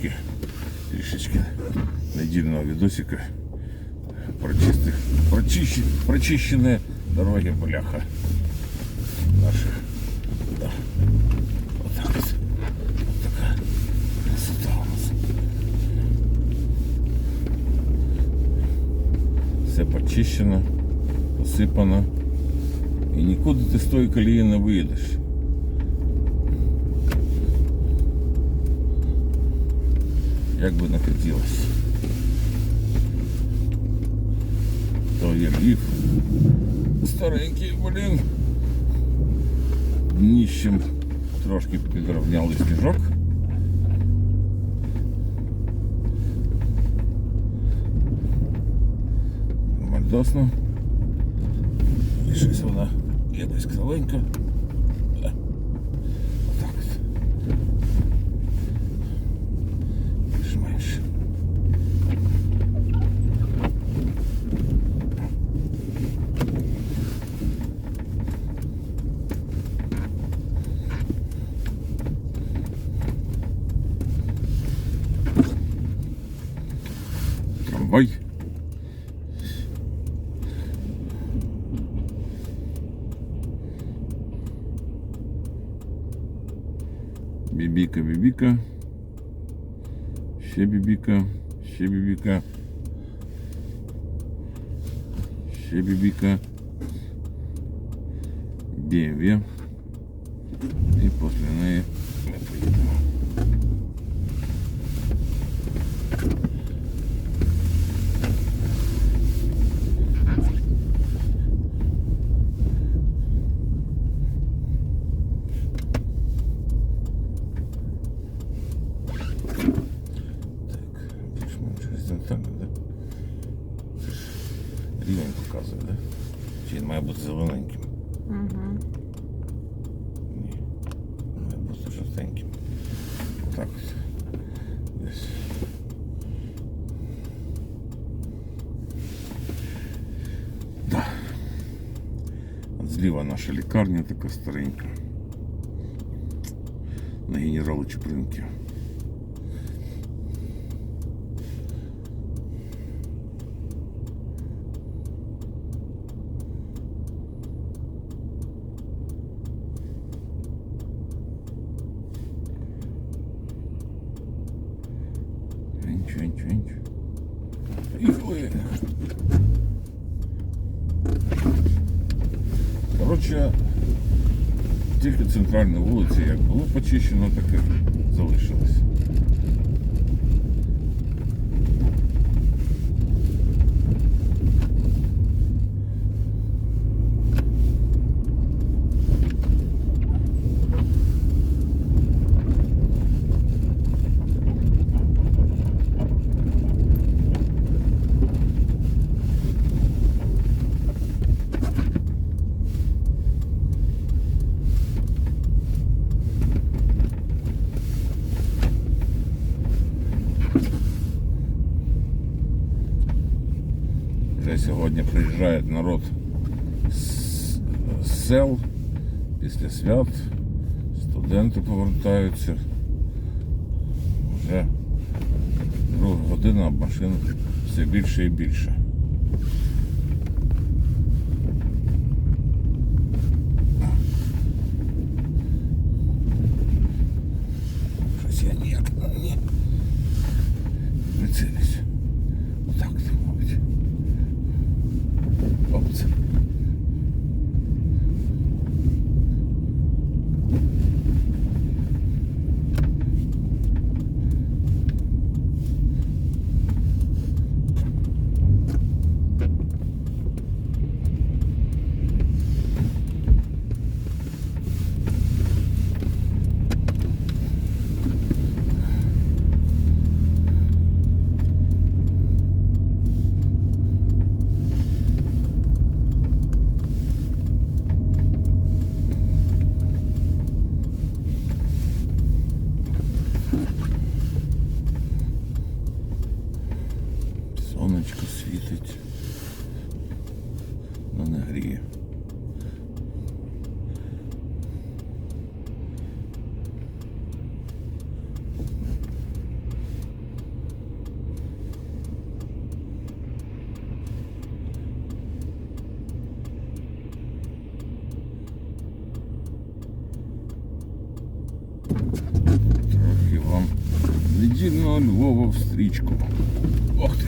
трішечки, трішечки недільного відосика про чистих, прочищ, прочищені дороги бляха. Наші. Да. Отак от. Така красота у нас. Все почищено, посипано. І нікуди ти з тої колії не виїдеш. Як би не хотілося. То є ліф. Старенький, блін. Дніщем трошки підровняли сніжок. Мальдосно. І щось вона якось кривенько. Трамвай. Бібіка, бібіка. Ще бібіка, ще бібіка. Ще бібіка. Бєв'я. І після неї Чи він має бути зелененьким? Угу. Ні. Має бути жовтеньким. Отак от. Десь. Да. От зліва наша лікарня така старенька. На генерала Чупринки. Нічого, нічого, нічого. Поїхали. Коротше, тільки центральні вулиці, як було почищено, так і залишилось. Сьогодні приїжджає народ з сел після свят, студенти повертаються. Вже друга година, машин все більше і більше. Трохи вам недільного Львова в. Ох ти.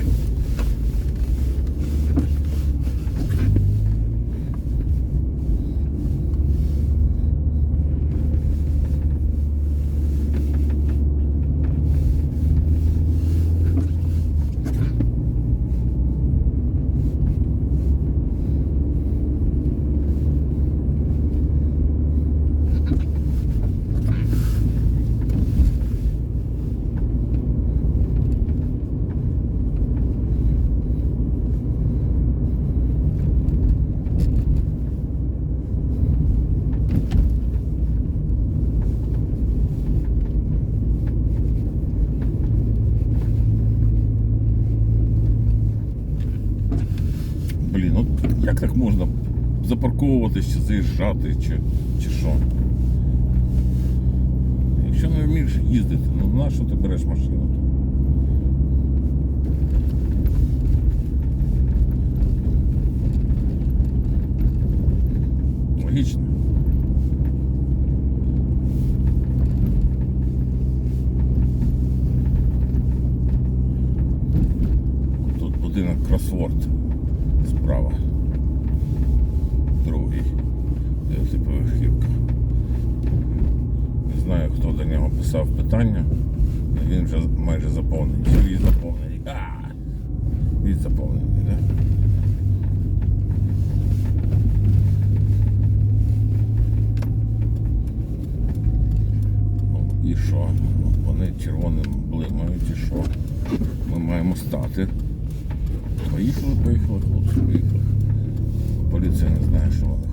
Як можна запарковуватися, чи заїжджати, чи, чи що? Якщо не вмієш їздити, ну на що ти береш машину? Логічно. Тут будинок кросворд справа. Хто до нього писав питання. Він вже майже заповнений. Він заповнений? А! Він заповнений, так? Ну і що? Ну, Вони червоним блимають і що? Ми маємо стати. Поїхали, поїхали, хлопці, поїхали. Поліція не знає, що вони